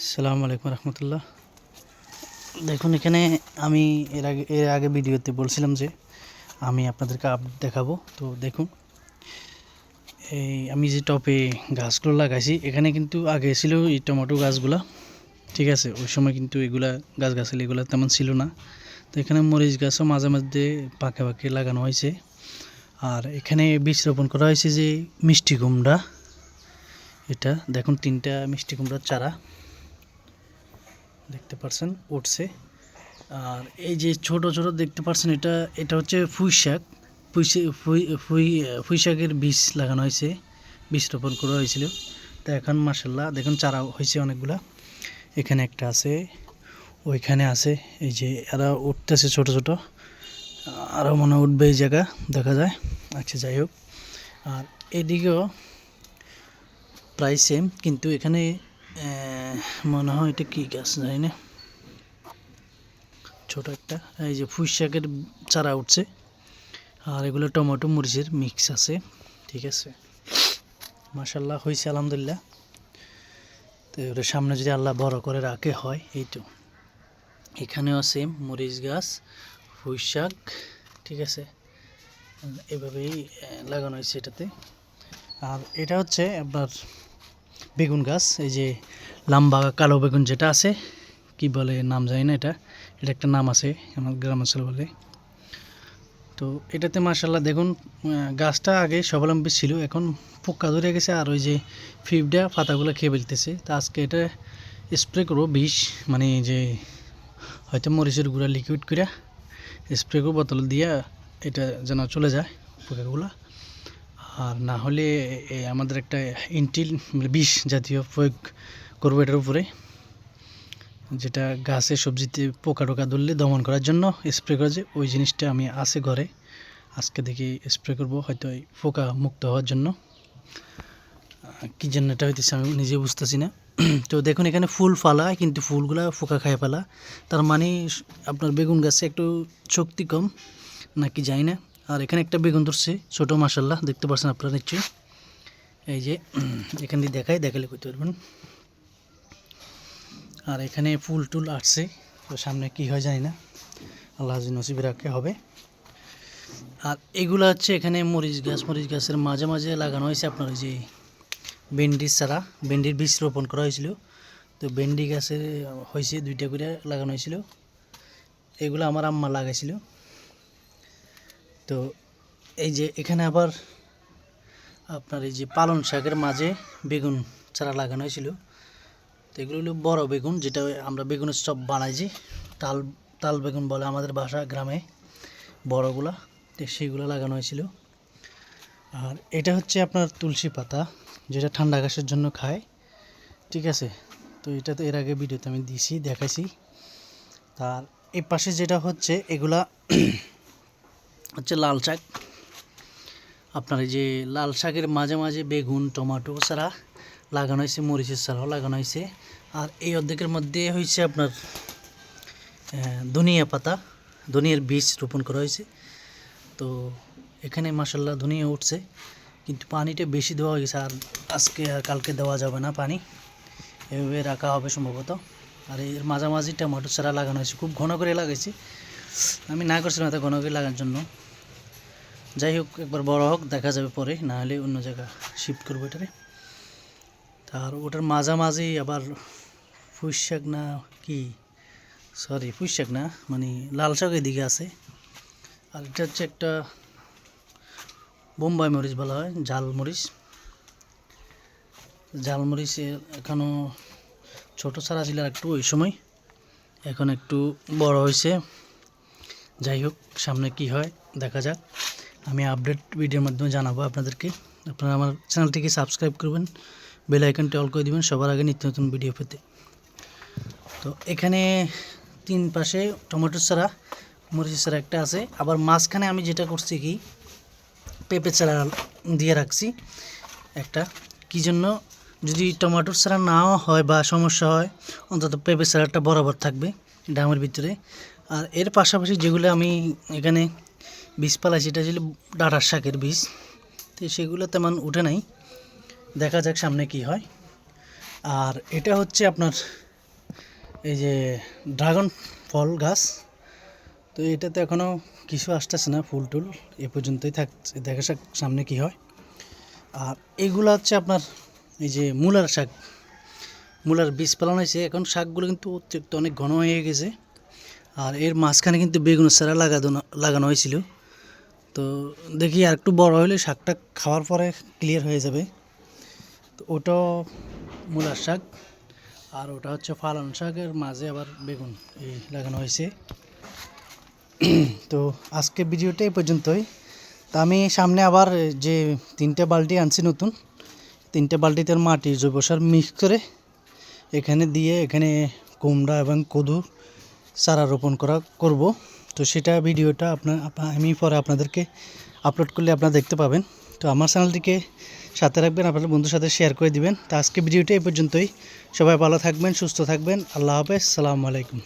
আসসালামু আলাইকুম রহমতুল্লাহ। দেখুন, এখানে আমি এর আগে এর আগে ভিডিওতে বলছিলাম যে আমি আপনাদেরকে আপডেট দেখাবো। তো দেখুন, এই আমি যে টপে গাছগুলো লাগাইছি, এখানে কিন্তু আগে ছিল এই টমেটো গাছগুলা, ঠিক আছে? ওই সময় কিন্তু এগুলা গাছ গাছালি এগুলা তেমন ছিল না। তো এখানে মরিচ গাছও মাঝে মাঝে পাকে পাকে লাগানো হয়েছে। আর এখানে বীজ রোপণ করা হয়েছে যে মিষ্টি কুমড়া। এটা দেখুন, তিনটা মিষ্টি কুমড়ার চারা। দেখতে পাচ্ছেন উঠছে। আর এই যে ছোট ছোট দেখতে পাচ্ছেন এটা এটা হচ্ছে পুঁই শাক। ফুই পুঁই পুঁই শাকের বীজ লাগানো হয়েছে, বীজ রোপণ করা হয়েছিল। তো এখন মাসাল্লাহ দেখুন চারা হয়েছে অনেকগুলা। এখানে একটা আছে, ওইখানে আছে, এই যে এরা উঠতেছে ছোট ছোট। আরও মনে উঠবে এই জায়গা, দেখা যায়। আচ্ছা যাই হোক। আর এদিকেও প্রায় সেম কিন্তু এখানে মনে হয় এটা কী গাছ, জানি না। ছোট একটা, এই যে ফুই শাকের চারা উঠছে। আর এগুলো টমেটো, মরিচের মিক্স আছে, ঠিক আছে। মাসাল্লাহ হয়েছে, আলহামদুলিল্লাহ। তো এবারে সামনে যদি আল্লাহ বড় করে রাখে, হয়, এই তো। এখানেও সেম মরিচ গাছ পুঁই শাক, ঠিক আছে। এভাবেই লাগানো হয়েছে এটাতে। আর এটা হচ্ছে আপনার বেগুন গাছ, এই যে লাম্বা কালো বেগুন যেটা আছে, কি বলে নাম জানি না এটা এটা একটা নাম আছে আমার গ্রাম অঞ্চলে বলে। তো এটাতে মার্শাল্লাহ দেখুন গাছটা আগে স্বাবলম্বী ছিল, এখন পোকা ধরে গেছে আর ওই যে ফিফডা পাতাগুলো খেয়ে ফেলতেছে। তা আজকে এটা স্প্রে করব বিষ মানে যে হয়তো মরিচের গুঁড়া লিকুইড করে স্প্রে করব, বোতল দিয়া এটা যেন চলে যায় পোকাগুলো। আর না হলে আমাদের একটা ইন্টিল বিষ জাতীয় প্রয়োগ করব এটার উপরে। যেটা গাছে সবজিতে পোকা টোকা ধরলে দমন করার জন্য স্প্রে করা যায় ওই জিনিসটা আমি আছে ঘরে। আজকে দেখি স্প্রে করব, হয়তো পোকা মুক্ত হওয়ার জন্য। কী জন্য এটা হইতেছে, আমি নিজে বুঝতেছি না। তো দেখুন, এখানে ফুল ফালা, কিন্তু ফুলগুলা পোকা খায় ফেলা। তার মানে আপনার বেগুন গাছে একটু শক্তি কম নাকি যায় না। আর এখানে একটা বেগুন ধরছে, ছোটো মাসাল্লাহ দেখতে পাচ্ছেন আপনারা নিশ্চয়ই। এই যে, এখান দিয়ে দেখাই, দেখালে করতে পারবেন। আর এখানে ফুল টুল আসছে তো সামনে কি হয় জানি না। আল্লাহ নসিবে রাখে, হবে। আর এগুলো হচ্ছে এখানে মরিচ গাছ, মরিচ গাছের মাঝে মাঝে লাগানো হয়েছে আপনার ওই যে ভেন্ডির চারা ভেন্ডির বীজ রোপণ করা হয়েছিল। তো ভেন্ডি গাছের হয়েছে দুইটা করে লাগানো হয়েছিল। এগুলো আমার আম্মা লাগাইছিল। তো এই যে এখানে আবার আপনার এই যে পালন শাকের মাঝে বেগুন চারা লাগানো হয়েছিল। তো এগুলো হলো বড় বেগুন, যেটা আমরা বেগুনের চপ বানাই যে, তাল তাল বেগুন বলে আমাদের বাসা গ্রামে বড়গুলা, তো সেইগুলো লাগানো হয়েছিল। আর এটা হচ্ছে আপনার তুলসী পাতা, যেটা ঠান্ডা ঘাসের জন্য খায়। ঠিক আছে? তো এটা তো এর আগে ভিডিওতে আমি দিছি, দেখাইছি। তার এই পাশে যেটা হচ্ছে, এগুলা হচ্ছে লাল শাক। আপনার এই যে লাল শাকের মাঝে মাঝে বেগুন, টমাটো ছাড়া লাগানো হয়েছে, মরিচের ছাড়াও লাগানো হয়েছে। আর এই অর্ধেকের মধ্যে হয়েছে আপনার ধনিয়া পাতা। ধনিয়ার বীজ রোপণ করা হয়েছে। তো এখানে মাসাল্লাহ ধনিয়া উঠছে, কিন্তু পানিটা বেশি দেওয়া হয়ে গেছে। আর আজকে আর কালকে দেওয়া যাবে না পানি। এভাবে রাখা হবে সম্ভবত। আর এর মাঝামাঝি টমেটো চারা লাগানো হয়েছে। খুব ঘন করে লাগাইছি। আমি না করছিলাম এত ঘন করে লাগানোর জন্য। যাই হোক, একবার বড় হোক, দেখা যাবে পরে। না হলে অন্য জায়গা শিফট করব এটারে। আর ওটার মাঝামাঝি আবার পুঁই শাক না কি? সরি পুঁই শাক না মানে লাল শাক এদিকে আছে। আর এটা হচ্ছে একটা বোম্বাই মরিচ বলা হয়, ঝাল মরিচ। ঝাল মরিচ এখনও ছোটো ছাড়া ছিল একটু ওই সময়। এখন একটু বড় হয়েছে। যাই হোক, সামনে কি হয়, দেখা যাক। আমি আপডেট ভিডিওর মাধ্যমে জানাব আপনাদেরকে। আপনারা আমার চ্যানেলটিকে সাবস্ক্রাইব করবেন বেল আইকনটি অল করে দিবেন, সবার আগে নিত্য নতুন ভিডিও পেতে। তো এখানে তিন পাশে টমেটো চারা মরিচ চারা একটা আছে। আবার মাঝখানে আমি যেটা করছি কি, পেঁপে চারা দিয়ে রাখছি। একটা, কি জন্য? যদি টমেটোর চারা নাও হয় বা সমস্যা হয়, অন্তত পেঁপে চারাটা বরাবর থাকবে ডামের ভিতরে। আর এর পাশাপাশি যেগুলো আমি এখানে বীজ পালাইছি এটা ছিল ডাঁটার শাকের বীজ, তো সেগুলো তেমন উঠে নাই। দেখা যাক সামনে কি হয়। আর এটা হচ্ছে আপনার এই যে ড্রাগন ফল গাছ। তো এটাতে এখনও কিছু আসতেছে না, ফুল টুল এ পর্যন্তই থাকছে দেখা যাক সামনে কি হয়। আর এগুলো হচ্ছে আপনার এই যে মূলার শাক, মূলার বীজ ফেলানো হয়েছে। এখন শাকগুলো কিন্তু অতিরিক্ত অনেক ঘন হয়ে গেছে। আর এর মাঝখানে কিন্তু বেগুন চারা লাগানো লাগানো হয়েছিল। তো দেখি আর একটু বড় হলে শাকটা খাওয়ার পরে ক্লিয়ার হয়ে যাবে। তো ওটাও মূলার শাক আর ওটা হচ্ছে ফালান শাকের মাঝে আবার বেগুন এই লাগানো হয়েছে। তো আজকে ভিডিওটা এই পর্যন্তই। তা আমি সামনে আবার যে তিনটে বালতি আনছি নতুন, তিনটে বালতিতে মাটি, জৈব সার মিক্স করে এখানে দিয়ে এখানে কুমড়া এবং কদু চারা রোপণ করা করব। তো সেটা ভিডিওটা আপনার আমি পরে আপনাদেরকে আপলোড করলে আপনারা দেখতে পাবেন। তো আমার চ্যানেলটিকে সাথে রাখবেন, আপনাদের বন্ধুর সাথে শেয়ার করে দিবেন। তো আজকে ভিডিওটা এই পর্যন্তই। সবাই ভালো থাকবেন, সুস্থ থাকবেন। আল্লাহ হাফেজ। সালামু আলাইকুম।